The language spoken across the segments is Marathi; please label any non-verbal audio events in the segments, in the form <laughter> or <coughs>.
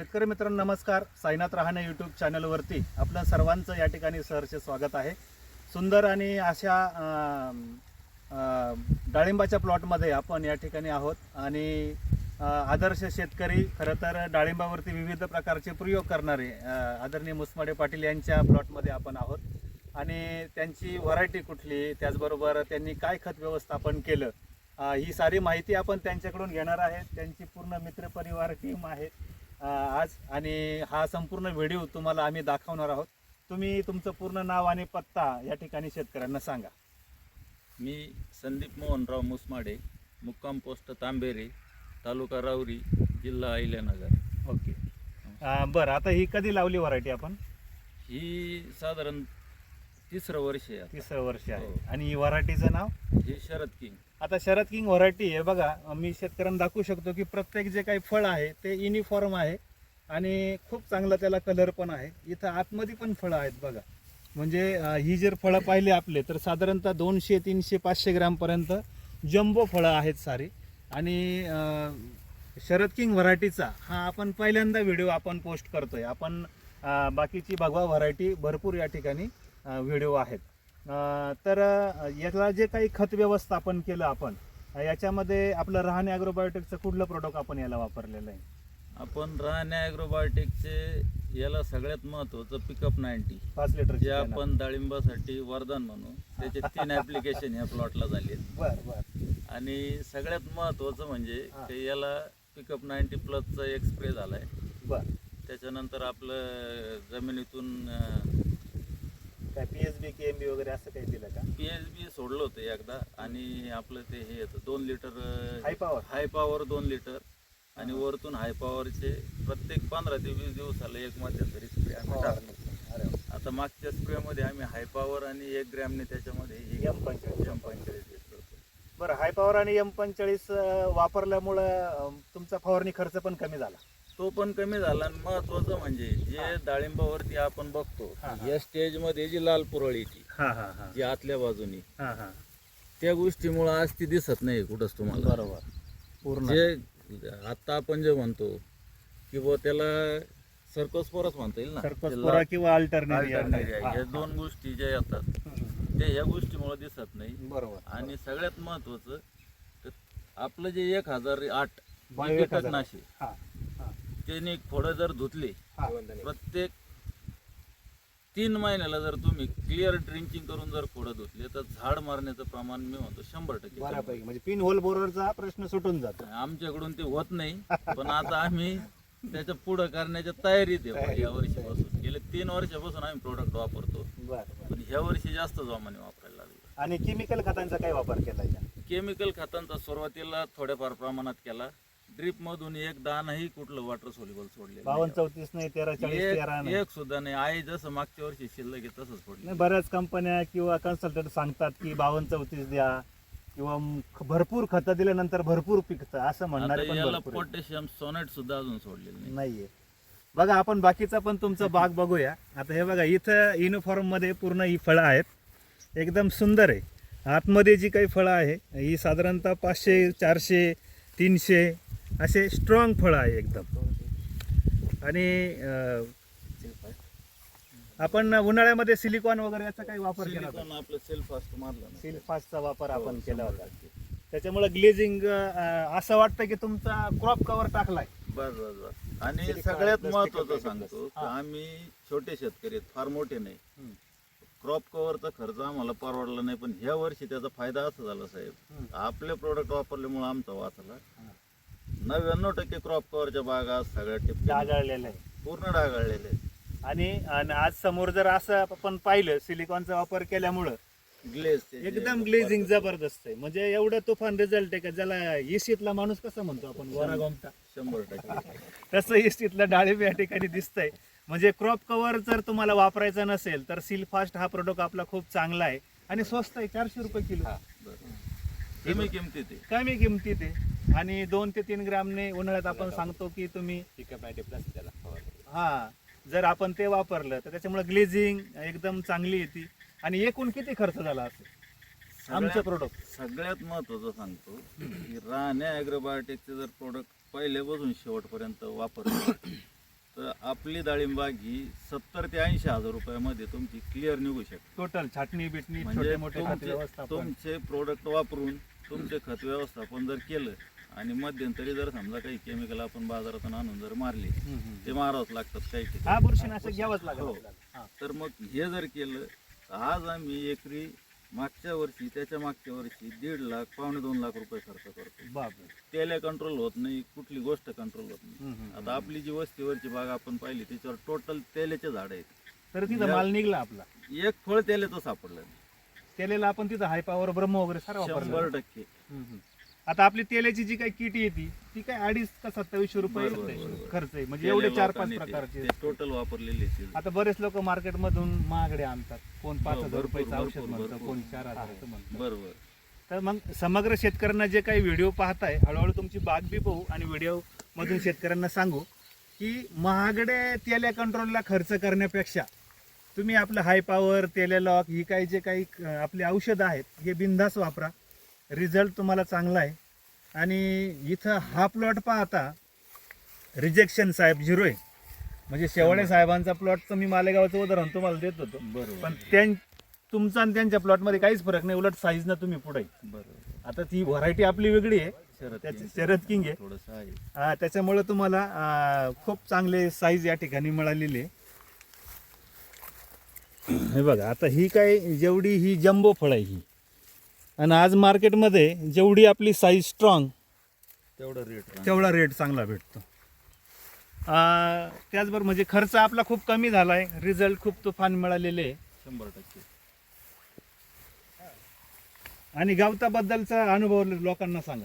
शेतकरी मित्रांनो नमस्कार. साईनाथ रहाणे यूट्यूब चॅनलवरती आपलं सर्वांचं या ठिकाणी सहर्ष स्वागत आहे. सुंदर आणि अशा डाळिंबाच्या प्लॉटमध्ये आपण या ठिकाणी आहोत. आणि आदर्श शेतकरी खरं तर डाळिंबावरती विविध प्रकारचे प्रयोग करणारे आदरणीय मुसमाडे पाटील यांच्या प्लॉटमध्ये आपण आहोत. आणि त्यांची व्हरायटी कुठली त्याचबरोबर त्यांनी काय खत व्यवस्थापन केलं ही सारी माहिती आपण त्यांच्याकडून घेणार आहे. त्यांची पूर्ण मित्रपरिवार टीम आहे. आज आणि हा संपूर्ण व्हिडिओ तुम्हाला आम्ही दाखवणार आहोत. तुम्ही तुमचं पूर्ण नाव आणि पत्ता या ठिकाणी शेतकऱ्यांना सांगा. मी संदीप मोहनराव मुसमाडे मुक्काम पोस्ट तांबेरे तालुका राऊरी जिल्हा अहिल्यानगर. ओके. बरं आता ही कधी लावली व्हरायटी आपण? ही साधारण तिसरं वर्ष आहे. तिसरं वर्ष आहे. हो. आणि ही व्हरायटीचं नाव? हे शरद किंग. आता शरद किंग व्हरायटी आहे बघा मी शेतकऱ्यांना दाखवू शकतो की प्रत्येक जे काही फळ आहे ते युनिफॉर्म आहे आणि खूप चांगला त्याला कलर पण आहे. इथं आतमध्ये पण फळं आहेत बघा. म्हणजे ही जर फळं पाहिली आपले तर साधारणतः दोनशे तीनशे पाचशे ग्रामपर्यंत जम्बो फळं आहेत सारी. आणि शरद किंग व्हरायटीचा हा आपण पहिल्यांदा व्हिडिओ आपण पोस्ट करतोय. आपण बाकीची भगवा व्हरायटी भरपूर या ठिकाणी व्हिडिओ आहेत. तर याला जे काही खत व्यवस्थापन केलं आपण याच्यामध्ये आपलं रहाणे ॲग्रोबायोटिकचं कुठलं प्रोडक्ट आपण याला वापरलेलं आहे? आपण राहण्या ॲग्रोबायोटिकचे याला सगळ्यात महत्त्वाचं पिकअप नाईन्टी पाच लिटर जे आपण डाळिंबासाठी वरदान म्हणू त्याचे तीन ॲप्लिकेशन या प्लॉटला झाले बर बर. आणि सगळ्यात महत्त्वाचं म्हणजे याला पिकअप नाईन्टी प्लसचा एक स्प्रे झाला आहे बर. त्याच्यानंतर आपलं जमिनीतून काय P H B K M B वगैरे असं काही दिलं का पी एच बी सोडलं होतं एकदा आणि आपलं ते हे येतं दोन litre High power? High power दोन लिटर आणि वरतून हाय पॉवरचे प्रत्येक पंधरा ते वीस दिवसाला एक मध्यंतरी स्प्रे आम्ही टाकतो अरे वा. आता मागच्या स्प्रेमध्ये आम्ही हाय पॉवर आणि एक ग्रॅमने त्याच्यामध्ये हे एम पंचेचाळीस. एम पंचेचाळीस. बरं हाय पॉवर आणि एम पंचेचाळीस वापरल्यामुळं तुमचा फवारणी खर्च पण कमी झाला तो पण कमी झाला आणि महत्वाचं म्हणजे जे डाळिंबावरती आपण बघतो. या स्टेजमध्ये जी लाल हां जी आतल्या बाजूनी त्या गोष्टीमुळं आज ती दिसत नाही कुठंच तुम्हाला. बरोबर. पूर्ण. जे आता आपण जे म्हणतो की बुवा त्याला सर्कोस्पोरस म्हणता येईल ना. किंवा या दोन गोष्टी ज्या येतात ते ह्या गोष्टीमुळे दिसत नाही. बरोबर. आणि सगळ्यात महत्वाचं आपलं जे एक हजार आठ बायो त्याने खोडं जर धुतले प्रत्येक तीन महिन्याला जर तुम्ही क्लिअर ड्रिंचिंग करून जर खोडं धुतले तर झाड मारण्याचं प्रमाण मी म्हणतो शंभर टक्के. बऱ्यापैकी. म्हणजे पिन होल बोरवरचा प्रश्न सुटून जातो. आमच्याकडून ते होत नाही पण आता आम्ही त्याच्या पुढं करण्याच्या तयारीत आहे. या वर्षीपासून. गेले तीन वर्षापासून आम्ही प्रोडक्ट वापरतो. पण ह्या वर्षी जास्त जोमाने वापरायला लागलो. आणि केमिकल खतांचा काय वापर केला केमिकल खतांचा सुरुवातीला थोड्याफार प्रमाणात केला. ड्रीप मधून एक दाणही कुठलं वॉटर सोल्युबल सोडले बावन्न चौतीस नाही तेरा चाळीस तेरा नाही. एक सुद्धा नाही. आहे जसं मागच्या वर्षी शिल्लक आहे तसंच सोडले नाही, बऱ्याच कंपन्या किंवा कन्सल्टंट सांगतात की बावन्न चौतीस द्या किंवा म- भरपूर खतं दिल्यानंतर भरपूर पिकतं असं आता म्हणणारे पण याला भरपूर आहेत. पोटॅशियम सोनेट सुद्धा अजून सोडलेलं नाही. नाहीये. बघा आपण बाकीचा पण तुमचा बाग बघूया. आता हे बघा इथं युनिफॉर्ममध्ये पूर्ण ही फळं आहेत. एकदम सुंदर आहे. आतमध्ये जी काही फळं आहे ही साधारणतः पाचशे चारशे तीनशे असे स्ट्रॉंग फळं आहे एकदम आणि आपण उन्हाळ्यामध्ये सिलिकॉन वगैरे याचा काही वापर केला होता आपलं मारलं वापर आपण हो, केला शंभर होता. त्याच्यामुळे ग्लेझिंग असं वाटतं की तुमचा क्रॉप कव्हर टाकलाय बस बस बस आणि सगळ्यात महत्वाचं सांगतो. की आम्ही छोटे शेतकरी आहेत फार मोठे नाही. क्रॉप कव्हरचा खर्च आम्हाला परवडला नाही पण ह्या वर्षी त्याचा फायदा असा झाला साहेब. आपले प्रोडक्ट वापरल्यामुळे आमचा वाचला. नव्याण्णव टक्के क्रॉप कव्हरच्या बागा सगळ्या टिपके डागाळलेलं आहे. पूर्ण डागाळलेले आहेत. आणि आणि आज समोर जर असं आपण पाहिलं सिलिकॉनचा वापर केल्यामुळं ग्लेज एकदम ग्लेझिंग जबरदस्त आहे. म्हणजे एवढं तुफान रिझल्ट आहे का? ज्याला इसीतला माणूस कसा म्हणतो आपण? गोरा गोमटा. शंभर टक्के. <laughs> तसं इस्टीतला डाळिंब या ठिकाणी दिसतंय. म्हणजे क्रॉप कव्हर जर तुम्हाला वापरायचा नसेल तर सिलफास्ट हा प्रोडक्ट आपला खूप चांगला आहे. आणि स्वस्त आहे चारशे रुपये किलो. कमी किमतीत आहे. कमी किमतीत आहे? आणि दोन ते तीन ग्रामने उन्हाळ्यात आपण सांगतो की तुम्ही हा. जर आपण ते वापरलं तर त्याच्यामुळे ग्लेझिंग एकदम चांगली येते. आणि एकूण किती खर्च झाला असेल? आमचं प्रोडक्ट सगळ्यात महत्वाचं सांगतो की राहण्या ॲग्रोबायोटिकचे जर प्रोडक्ट पहिल्यापासून शेवटपर्यंत वापरले <coughs> तर आपली डाळिंबाग ही सत्तर ते ऐंशी हजार रुपयामध्ये तुमची क्लिअर निघू शकते. टोटल छाटणी बिटणी म्हणजे तुमचे प्रोडक्ट वापरून तुमचे खत व्यवस्थापन जर केलं आणि मध्यंतरी जर समजा काही केमिकल आपण बाजारातून आणून जर मारले. ते मारावंच लागतात काही हा. बुरशीनाशक घ्यावंच. तर मग हे जर केलं तर आज आम्ही एकरी मागच्या वर्षी त्याच्या मागच्या वर्षी दीड लाख पावणे दोन लाख रुपये खर्च करतो बापरे. तेल्या कंट्रोल होत नाही कुठली गोष्ट कंट्रोल होत नाही. हम्म, हम्म, आता आपली जी वस्तीवरची बाग आपण पाहिली त्याच्यावर टोटल तेल्याचे झाड आहेत. तर तिथं माल निघला आपला. एक फळ तेल्याचं सापडलं नाही. तेलेला आपण तिथं हाय पॉवर ब्रह्म वगैरे सारा वापरला शंभर टक्के. आता आपली तेलाची जी काही किट येते ती काय अडीच का सत्तावीसशे रुपये बरोबर, बरोबर. खर्च आहे म्हणजे एवढे चार पाच प्रकारचे टोटल वापरलेले. आता बरेच लोक मार्केट मधून महागडे आणतात कोण पाच हो, हजार भरपूर, रुपयाचं औषध भरपूर, म्हणतं भरपूर. कोण चार हजाराचं म्हणतं बरोबर तर मग समग्र शेतकऱ्यांना जे काही व्हिडिओ पाहताय हळूहळू तुमची बाग बी पाहू आणि व्हिडिओ मधून शेतकऱ्यांना सांगू की महागडे तेल्या कंट्रोलला खर्च करण्यापेक्षा तुम्ही आपलं हाय पॉवर तेलेलॉक ही काही जे काही आपली औषधं आहेत हे बिंदास वापरा. रिझल्ट तुम्हाला चांगला आहे. आणि इथं हा प्लॉट पाहता रिजेक्शन साहेब झिरो आहे. म्हणजे शेवळे साहेबांचा प्लॉटचं मी मालेगावचं उदाहरण तुम्हाला देत होतो. बरोबर. पण त्यां तुमचा आणि त्यांच्या प्लॉटमध्ये काहीच फरक नाही. उलट साईजनं तुम्ही पुढे. बरोबर. आता ती व्हरायटी आपली वेगळी आहे. शरद त्याची किंग. शरद किंग आहे. त्याच्यामुळे तुम्हाला खूप चांगले साईज या ठिकाणी मिळालेली आहे. <clears throat> हे बघा आता ही काय जेवढी ही जम्बो फळ आहे ही. आणि आज मार्केटमध्ये जेवढी आपली साईज स्ट्रॉंग तेवढं रेट तेवढा रेट चांगला भेटतो. त्याचबरोबर म्हणजे खर्च आपला खूप कमी झाला आहे रिझल्ट खूप तुफान मिळालेले आहे. शंभर टक्के. आणि गवताबद्दलचा अनुभव लोकांना सांगा.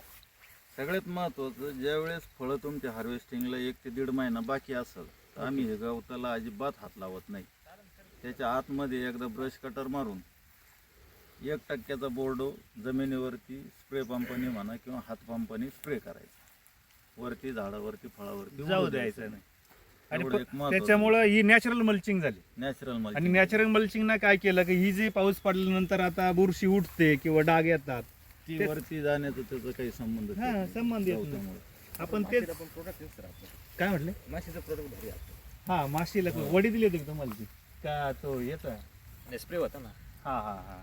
सगळ्यात महत्वाचं ज्यावेळेस फळं तुमच्या हार्वेस्टिंगला एक ते दीड महिना बाकी असेल तर आम्ही हे गवताला अजिबात हात लावत नाही. त्याच्या आतमध्ये एकदा ब्रश कटर मारून एक टक्क्याचा बोर्डो जमिनीवरती स्प्रे पंपाने म्हणा किंवा हात पंपाने स्प्रे करायचा वरती झाडावरती फळावरती जाऊ द्यायचं नाही आणि. त्याच्यामुळं ही नॅचरल मल्चिंग झाली नॅचरल आणि नॅचरल मल्चिंगनं काय केलं की ही जी पाऊस पडल्यानंतर आता बुरशी उठते किंवा डाग येतात ती ते- वरती जाण्याचा त्याचा काही संबंध हा. संबंध येत नाही. गवतामुळे. आपण तेच काय म्हटले माशीचं प्रोडक्ट हा माशीला वडी दिली होती तुम्हाला ती का तो येत स्प्रे होता ना. हा हा हा.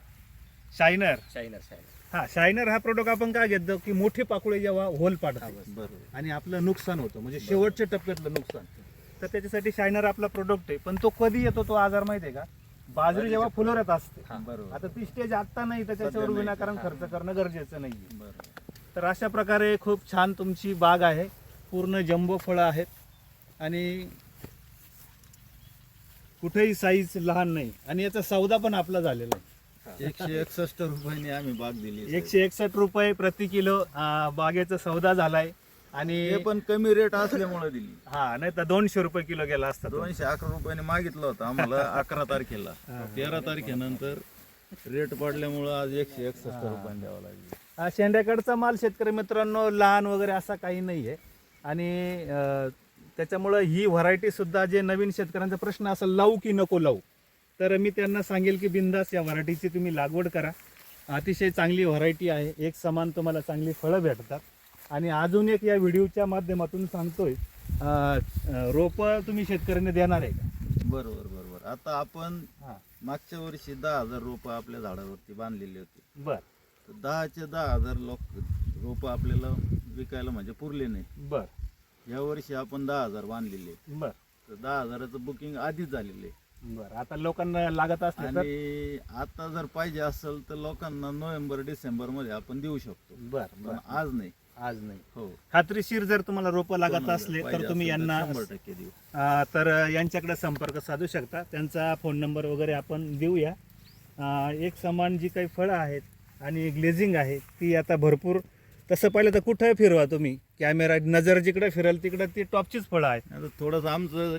शायनर शायनर शायनर हा शायनर हा प्रोडक्ट आपण काय घेतो की मोठे पाकुळे जेव्हा होल पाडतात. बरोबर. आणि आपलं नुकसान होतं म्हणजे शेवटच्या टप्प्यातलं नुकसान. तर त्याच्यासाठी शायनर आपला प्रोडक्ट आहे पण तो कधी येतो तो आजार माहिती आहे का? बाजरी जेव्हा फुलवऱ्यात असते. बरोबर. आता ती स्टेज आता नाही तर त्याच्यावर नाही. विनाकारण खर्च करणं गरजेचं नाही बरोबर. तर अशा प्रकारे खूप छान तुमची बाग आहे. पूर्ण जम्बो फळं आहेत. आणि कुठेही साईज लहान नाही. आणि याचा सौदा पण आपला झालेला आहे. एकशे एकसष्ट रुपयांनी आम्ही बाग दिली एकशे एकसष्ट रुपये प्रति किलो अं, बागेचा सौदा झालाय. आणि हे पण कमी रेट असल्यामुळे दिली. हा नाही तर दोनशे रुपये किलो गेला असता तो. दोनशे अकरा रुपयांनी मागितलं होतं आम्हाला <laughs> अकरा तारखेला. तेरा तारखेनंतर रेट पडल्यामुळं आज एकशे एकसष्ट रुपयांनी द्यावं लागले. हा, शेंड्याकडचा माल शेतकरी मित्रांनो लहान वगैरे असा काही नाही आहे आणि अं, त्याच्यामुळं ही व्हरायटी सुद्धा जे नवीन शेतकऱ्यांचा प्रश्न असेल लावू की नको लावू? तर मी त्यांना सांगेल की बिंदास या व्हरायटीची तुम्ही लागवड करा. अतिशय चांगली व्हरायटी आहे. एक समान तुम्हाला चांगली फळं भेटतात. आणि अजून एक या व्हिडिओच्या माध्यमातून सांगतोय रोपं तुम्ही शेतकऱ्यांना देणार आहे का? बरोबर बरोबर. आता आपण हां. मागच्या वर्षी दहा हजार रोपं आपल्या झाडावरती बांधलेली होती. बर. तर दहाचे दहा हजार लोक रोपं आपल्याला विकायला म्हणजे पुरले नाही. बर. या वर्षी आपण दहा हजार बांधलेले. बर. तर दहा हजाराचं बुकिंग आधीच झालेलं आहे. बर. आता लोकांना लागत असले तर? आणि आता जर पाहिजे असेल तर लोकांना नोव्हेंबर डिसेंबरमध्ये आपण देऊ शकतो. बर पण बर आज नाही. आज नाही. हो. खात्रीशीर जर तुम्हाला रोपं लागत कोणाला असले पाहिजे तर तुम्ही असेल यांना शंभर टक्के देऊ. अं, तर यांच्याकडे संपर्क साधू शकता. त्यांचा फोन नंबर वगैरे आपण देऊया. अं, एक समान जी काही फळं आहेत आणि ग्लेझिंग आहे ती आता भरपूर. तसं पाहिलं तर कुठं फिरवा तुम्ही? कॅमेरा नजर जिकडे फिरेल तिकडे ती टॉपचीच फळं आता थोडंसं आमचं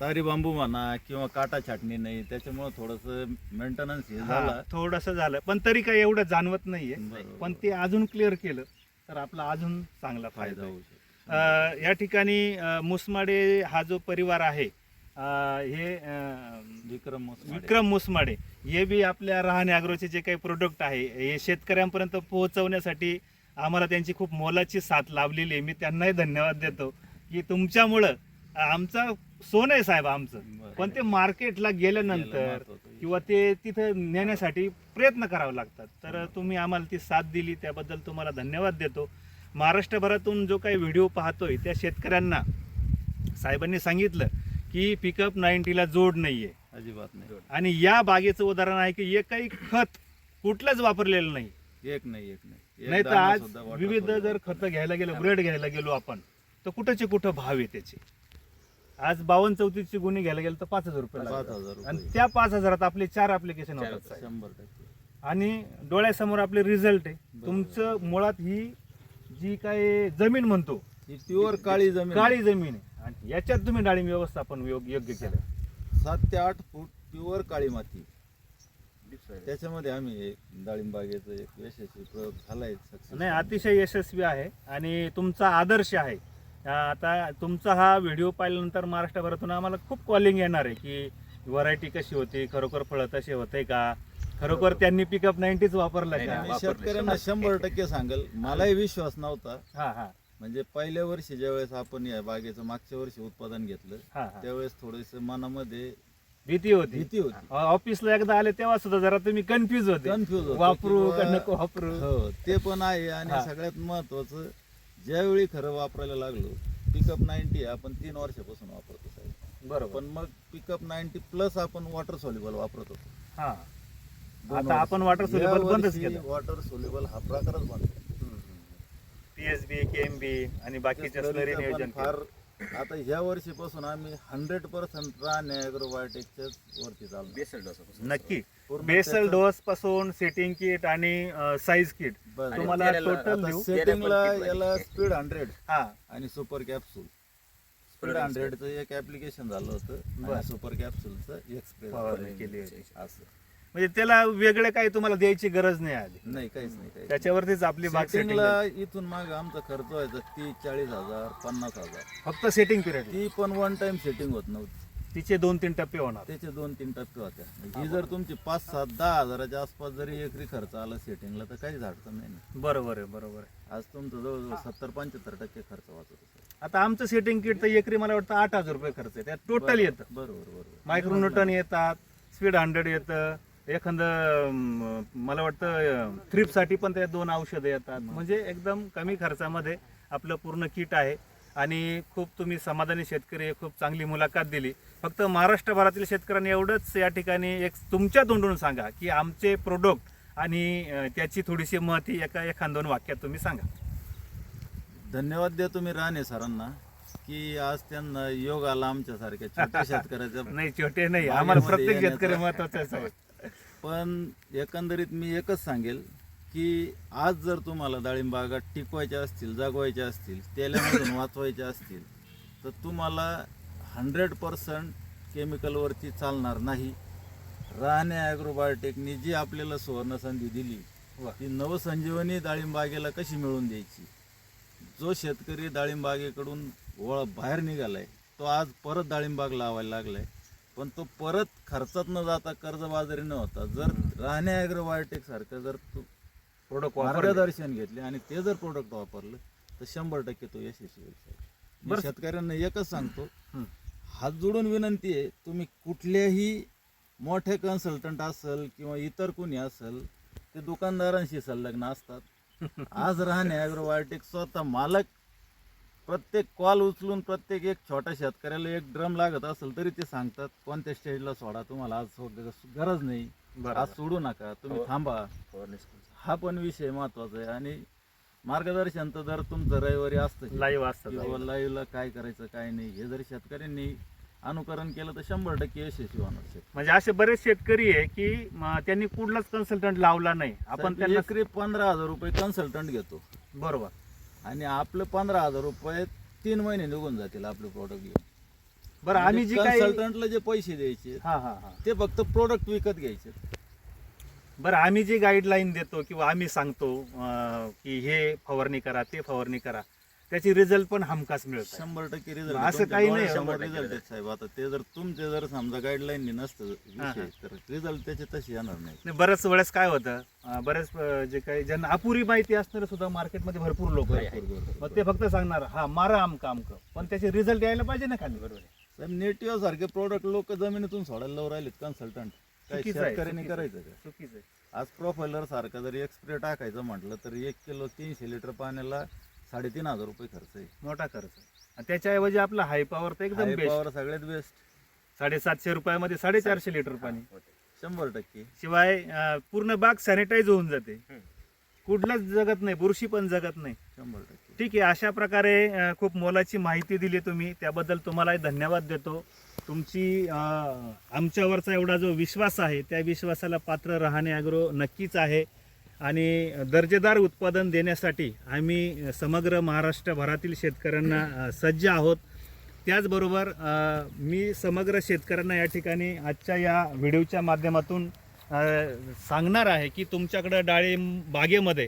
तारी बांबू म्हणा किंवा काटा छाटणी नाही त्याच्यामुळे थोडंसं मेंटेनन्स हे झाला. थोडंसं झालं. पण तरी काही एवढं जाणवत नाहीये. बरोबर. पण ते अजून क्लिअर केलं तर आपला अजून चांगला फायदा फायदा होईल होऊ शकतो. अ, या ठिकाणी अ, मुसमाडे हा जो परिवार आहे अ, हे अ, विक्रम मोसमाडे. विक्रम मुसमाडे हे बी आपल्या राहणे अॅग्रोचे जे काही प्रोडक्ट आहे हे शेतकऱ्यांपर्यंत पोहोचवण्यासाठी आम्हाला त्यांची खूप मोलाची साथ लाभलेली आहे. मी त्यांनाही धन्यवाद देतो की तुमच्यामुळं आमचा सोनं आहे साहेब आमचं. पण ते मार्केटला गेल्यानंतर. किंवा ते तिथं नेण्यासाठी प्रयत्न करावे लागतात. तर तुम्ही आम्हाला ती साथ दिली त्याबद्दल तुम्हाला धन्यवाद देतो. महाराष्ट्रभरातून जो काही व्हिडिओ पाहतोय त्या शेतकऱ्यांना साहेबांनी सांगितलं की पिकअप नाईन्टीला जोड नाहीये. अजिबात नाही. आणि या बागेचं उदाहरण आहे की एकही खत कुठलंच वापरलेलं नाही. एक नाही एक नाही. नाही तर आज विविध जर खतं घ्यायला गेलो ब्रेड घ्यायला गेलो आपण तर कुठंचे कुठं भाव आहे त्याचे? आज बावन्न चौतीसची गुन्हे घ्यायला गेलो तर पाच हजार रुपये आणि त्या पाच हजारात आपले चार ऍप्लिकेशन चार होतात आणि डोळ्यासमोर आपले रिझल्ट आहे. तुमचं मुळात ही जी काय जमीन म्हणतो ही प्युअर काळी जमीन काळी जमीन आहे. आणि याच्यात तुम्ही डाळिंब व्यवस्थापन योग- योग्य केलं सात ते आठ फूट प्युअर काळी माती. त्याच्यामध्ये आम्ही हे डाळिंब बागेचा एक यशस्वी प्रयोग झालाय. नाही अतिशय यशस्वी आहे आणि तुमचा आदर्श आहे. आता तुमचा हा व्हिडिओ पाहिल्यानंतर महाराष्ट्रभरातून आम्हाला खूप कॉलिंग येणार आहे की व्हरायटी कशी होती खरोखर फळं तसे होते का? खरोखर त्यांनी पिकअप नाईन्टीच वापरलं. मी शेतकऱ्यांना शंभर टक्के. सांगेल मलाही विश्वास नव्हता. हा हा. म्हणजे पहिल्या वर्षी ज्यावेळेस आपण या बागेचं मागच्या वर्षी उत्पादन घेतलं हा हा. त्यावेळेस थोडेस मनामध्ये भीती होती. भीती होती. ऑफिसला एकदा आले तेव्हा सुद्धा जरा तुम्ही कन्फ्युज होते. कन्फ्युज वापरू का नको वापरू? हो ते पण आहे आणि. सगळ्यात महत्वाचं ज्यावेळी खरं वापरायला लागलो पिकअप नाईन्टी आपण तीन वर्षापासून वापरतो साहेब. बरोबर. पण मग पिकअप नाईन्टी प्लस आपण वॉटर सोल्युबल वापरत. होतो हा आता. आपण वॉटर सोल्युबल बंदच केलं. वॉटर सोल्युबल हा प्रकारच बंद. पीएसबी केएमबी आणि बाकीच्या त्या स्लरी slurry चा नियोजन पण फार आता ह्या वर्षीपासून आम्ही हंड्रेड पर्सेंट रान ॲग्रोबायोटिकच्याच वरती चाललो बेसल डोसा नक्की. पूर्ण बेसल त्याचं- डोस पासून सेटिंग किट आणि साईज किट तुम्हाला त्याला टोटल आता देऊ सेटिंगला त्याला पण याला स्पीड हंड्रेड हा. आणि सुपर कॅप्सूल स्पीड हंड्रेडचं एक ऍप्लिकेशन झालं होतं. बरं. सुपर कॅप्सूलचं एक स्प्रे फवारणी केली होती. असं. म्हणजे त्याला वेगळे काही तुम्हाला द्यायची गरज नाही आली. नाही काहीच नाही काही त्याच्यावरतीच आपली बाग इथून माग आमचा खर्च व्हायचा तीस चाळीस हजार पन्नास हजार. फक्त सेटिंग पिरियड ती पण वन टाइम सेटिंग होत नव्हती. तिचे दोन तीन टप्पे होणार. त्याचे दोन तीन टप्पे होत्या ही जर तुमची पाच सात दहा हजाराच्या आसपास जरी एकरी खर्च आला सेटिंगला तर काहीच अडचण नाही ना. बरोबर आहे बरोबर आहे. आज तुमचं जवळजवळ सत्तर पंच्याहत्तर टक्के खर्च वाचत असेल. आता आमचं सेटिंग किट तर एकरी मला वाटतं आठ हजार रुपये खर्च आहे त्यात टोटल येतं. बरोबर बरोबर. मायक्रोन्यूटन येतात स्पीड हंड्रेड येतं. एखादं मला वाटतं थ्रिपसाठी पण त्या दोन औषधं येतात. म्हणजे एकदम कमी खर्चामध्ये आपलं पूर्ण किट आहे. आणि खूप तुम्ही समाधानी शेतकरी खूप चांगली मुलाखत दिली. फक्त महाराष्ट्रभरातील शेतकऱ्यांनी एवढंच या ठिकाणी एक तुमच्या तोंडून सांगा की आमचे प्रोडक्ट आणि त्याची थोडीशी महती एका एखाद दोन वाक्यात तुम्ही सांगा. धन्यवाद देतो मी राणे सरांना की आज त्यांना योग आला आमच्यासारख्या छोट्या <laughs> शेतकऱ्याच्या नाही छोटे नाही. आम्हाला प्रत्येक शेतकरी महत्त्वाचा आहे पण एकंदरीत मी एकच सांगेल की आज जर तुम्हाला डाळिंब बागा टिकवायच्या असतील जागवायच्या असतील तेलामधून वाचवायच्या असतील तर तुम्हाला हंड्रेड पर्सेंट केमिकलवरती चालणार नाही. राणे ॲग्रोबायोटेकनी जी आपल्याला सुवर्णसंधी दिली. ती नवसंजीवनी डाळिंब बागेला कशी मिळवून द्यायची? जो शेतकरी डाळिंब बागेकडून वळ बाहेर निघालाय तो आज परत डाळिंब बाग लावायला लागलाय. पण तो परत खर्चात न जाता कर्जबाजारी न होता. जर राहणे ॲग्रोबायोटेक सारखं जर तू प्रोडक्ट मार्गदर्शन घेतले आणि ते जर प्रोडक्ट वापरलं तर शंभर टक्के तो यशस्वी होईल बरं. शेतकऱ्यांना एकच सांगतो. हात जोडून विनंती आहे तुम्ही कुठल्याही मोठे कन्सल्टंट असेल किंवा इतर कोणी असेल ते दुकानदारांशी संलग्न असतात. <laughs> आज राहणे ॲग्रोबायोटिक स्वतः मालक प्रत्येक कॉल उचलून प्रत्येक एक छोट्या शेतकऱ्याला एक ड्रम लागत असेल तरी ते सांगतात कोणत्या स्टेजला सोडा तुम्हाला आज सो- गरज नाही. आज सोडू नका तुम्ही हो. थांबा. फवारणी हा पण विषय महत्त्वाचा आहे आणि मार्गदर्शन तर जर तुमचं रविवारी असतं. लाईव्ह असतात किंवा लाईव्हला काय करायचं काय नाही हे जर शेतकऱ्यांनी अनुकरण केलं तर शंभर टक्के यशस्वी होणार शेतकरी. म्हणजे असे बरेच शेतकरी आहे की म, त्यांनी कुठलाच कन्सल्टंट लावला नाही. आपण त्यांना एकरी पंधरा हजार रुपये कन्सल्टंट घेतो. बरोबर. आणि आपलं पंधरा हजार रुपये तीन महिने निघून जातील आपले प्रोडक्ट घेऊन. बरं आम्ही जी काही कन्सल्टंटला जे पैसे द्यायचे हा हा हा. ते फक्त प्रोडक्ट विकत घ्यायचे. बरं आम्ही जी गाईडलाईन देतो किंवा आम्ही सांगतो अं, की हे फवारणी करा ते फवारणी करा. त्याची रिझल्ट पण हमखास मिळत शंभर टक्के असं रिझल्ट काही नाही, शंभर रिझल्ट आहेत साहेब आता ते जर तुमचे जर समजा गाईडलाईन नसतं विषय तर रिझल्ट त्याचे तसे येणार नाही. नाही बऱ्याच वेळेस काय होतं अं, अं, जे काही ज्यांना अपुरी माहिती असणारे सुद्धा मार्केटमध्ये भरपूर लोक आहे, आहेत आहे. मग ते फक्त सांगणार हा मारा आमका आमक पण त्याचे रिझल्ट यायला पाहिजे ना खाली. बरोबर आहे. नेटिव्ह सारखे प्रोडक्ट लोक जमिनीतून सोडायला लावून राहिलेत कन्सल्टंट काही चुकीचं आहे, शेतकऱ्यांनी चुकीचं. करायचं का? चुकीचं आहे. आज प्रोफायलर सारखा जरी एक स्प्रे टाकायचं म्हटलं तर एक किलो तीनशे लिटर पाण्याला साडेतीन हजार रुपये खर्च आहे. मोठा खर्च आहे. आणि त्याच्याऐवजी आपला हाय पॉवर तर एकदम बेस्ट power सगळ्यात बेस्ट साडेसातशे रुपयामध्ये साडेचारशे लिटर पाणी. शंभर टक्के. शिवाय अं, पूर्ण बाग सॅनिटाईज होऊन जाते. कुठलंच जगत नाही बुरशी पण जगत नाही. शंभर टक्के. ठीक आहे अशा प्रकारे अं, खूप मोलाची माहिती दिली तुम्ही. त्याबद्दल तुम्हालाही धन्यवाद देतो. तुमची अं, आमच्यावरचा एवढा जो विश्वास आहे त्या विश्वासाला पात्र राहणे अॅग्रो नक्कीच आहे. आणि दर्जेदार उत्पादन देण्यासाठी आम्ही समग्र महाराष्ट्रभरातील शेतकऱ्यांना सज्ज आहोत. त्याचबरोबर मी समग्र शेतकऱ्यांना या ठिकाणी आजच्या या व्हिडिओच्या माध्यमातून सांगणार आहे की तुमच्याकडं डाळिंब बागेमध्ये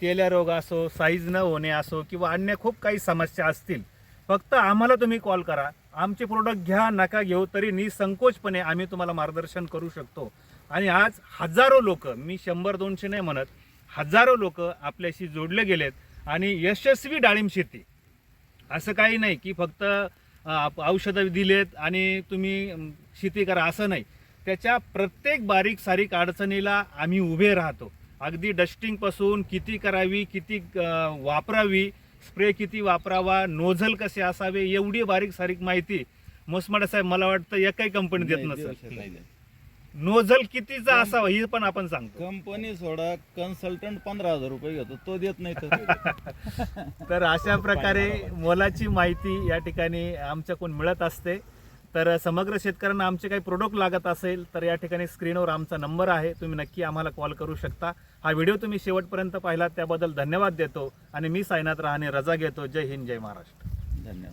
तेल्या रोग असो साईज न होणे असो किंवा अन्य खूप काही समस्या असतील फक्त आम्हाला तुम्ही कॉल करा. आमचे प्रोडक्ट घ्या नका घेऊ तरी निसंकोचपणे आम्ही तुम्हाला मार्गदर्शन करू शकतो. आणि आज हजारो लोक मी शंभर दोनशे नाही म्हणत हजारो लोक आपल्याशी जोडले गेलेत आणि यशस्वी डाळिंब शेती. असं काही नाही की फक्त औषधं दिलेत आणि तुम्ही शेती करा असं नाही. त्याच्या प्रत्येक बारीक सारीक अडचणीला आम्ही उभे राहतो. अगदी डस्टिंगपासून किती करावी किती वापरावी स्प्रे किती वापरावा नोझल कसे असावे एवढी बारीक सारीक माहिती मोसमाडे साहेब मला वाटतं एकाही कंपनी देत नसेल. नोझल कितीचा असावा हे पण आपण सांगतो. कंपनी सोडा कन्सल्टंट पंधरा हजार रुपये घेतो तो देत नाही तर. <laughs> तर अशा प्रकारे मोलाची माहिती या ठिकाणी आमच्याकडून मिळत असते. तर समग्र शेतकऱ्यांना आमचे काही प्रोडक्ट लागत असेल तर या ठिकाणी स्क्रीनवर आमचा नंबर आहे. तुम्ही नक्की आम्हाला कॉल करू शकता. हा व्हिडिओ तुम्ही शेवटपर्यंत पाहिला त्याबद्दल धन्यवाद देतो. आणि मी सायनाथ रहाणे रजा घेतो. जय हिंद जय महाराष्ट्र. धन्यवाद.